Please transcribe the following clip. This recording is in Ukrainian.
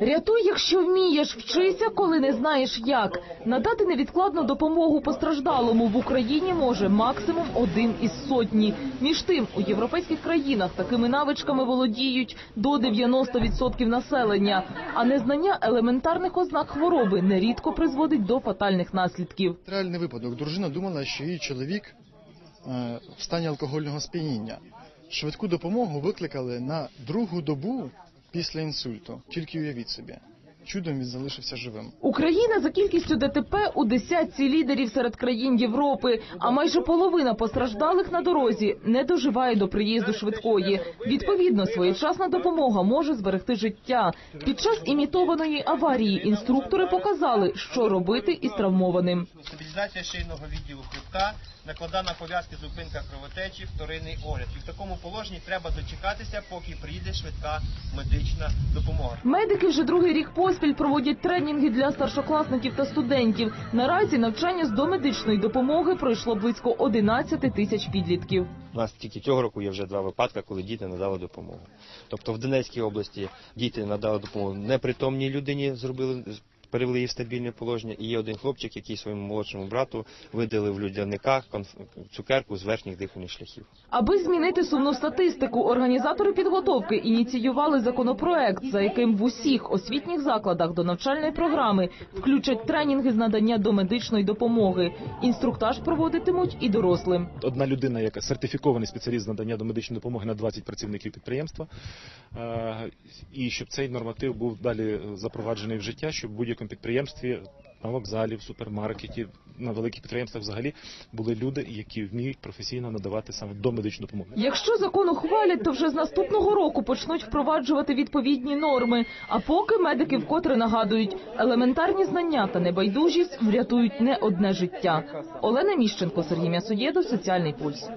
Рятуй, якщо вмієш, вчися, коли не знаєш як. Надати невідкладну допомогу постраждалому в Україні може максимум один із сотні. Між тим, у європейських країнах такими навичками володіють до 90% населення, а незнання елементарних ознак хвороби нерідко призводить до фатальних наслідків. Реальний випадок. Дружина думала, що її чоловік е, в стані алкогольного сп'яніння. Швидку допомогу викликали на другу добу після інсульту. Тільки уявіть собі. Чудом він залишився живим. Україна за кількістю ДТП у десятці лідерів серед країн Європи, а майже половина постраждалих на дорозі не доживає до приїзду швидкої. Відповідно, своєчасна допомога може зберегти життя. Під час імітованої аварії інструктори показали, що робити із травмованим. стабілізація шийного відділу хребта, накладана пов'язки зупинка кровотечі, вторинний огляд. І в такому положенні треба дочекатися, поки приїде швидка медична допомога. Медики вже другий рік поспіль проводять тренінги для старшокласників та студентів. Наразі навчання з домедичної допомоги пройшло близько 11 тисяч підлітків. У нас тільки цього року є вже два випадки, коли діти надали допомогу. Тобто в Донецькій області діти надали допомогу непритомній людині, зробили перевели її в стабільне положення. І є один хлопчик, який своєму молодшому брату видали в людяниках конф- цукерку з верхніх дихальних шляхів. Аби змінити сумну статистику, організатори підготовки ініціювали законопроект, за яким в усіх освітніх закладах до навчальної програми включать тренінги з надання домедичної допомоги. Інструктаж проводитимуть і дорослим. одна людина, яка сертифікований спеціаліст з надання домедичної допомоги на 20 працівників підприємства, Е, і щоб цей норматив був далі запроваджений в життя, щоб в будь-якому підприємстві. На вокзалі, в супермаркеті, на великих підприємствах взагалі були люди, які вміють професійно надавати саме домедичну допомогу. Якщо закон ухвалять, то вже з наступного року почнуть впроваджувати відповідні норми. А поки медики вкотре нагадують, елементарні знання та небайдужість врятують не одне життя. Олена Міщенко, Сергій М'ясоєдов, Соціальний пульс.